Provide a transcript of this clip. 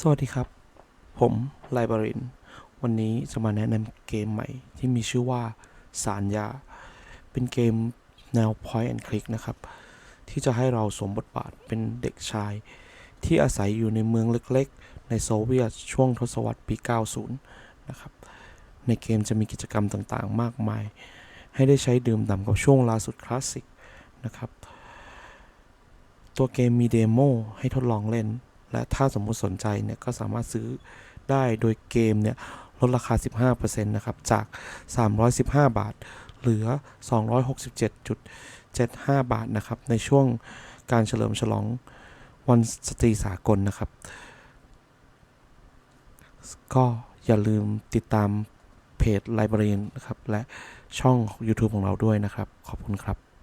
สวัสดีครับ ผมไลบาริน วันนี้จะมาแนะนำเกมใหม่ที่มีชื่อว่าสารยา เป็นเกมแนว Point and Click นะครับ ที่จะให้เราสวมบทบาทเป็นเด็กชาย ที่อาศัยอยู่ในเมืองเล็กๆ ในโซเวียตช่วงทศวรรษปี 90 นะครับ ในเกมจะมีกิจกรรมต่างๆ มากมาย ให้ได้ใช้ดื่มด่ำกับช่วงล่าสุดคลาสสิกนะครับ ตัวเกมมีเดโมให้ทดลองเล่น และถ้าสมมุติสนใจเนี่ยก็สามารถซื้อได้โดยเกมเนี่ยลดราคา 15%นะครับจาก 315 บาท เหลือ 267.75 บาทนะครับในช่วงการเฉลิมฉลองวันสตรีสากลนะครับ ก็อย่าลืมติดตามเพจ Librarian นะครับ และช่อง YouTube ของเราด้วยนะครับ ขอบคุณครับ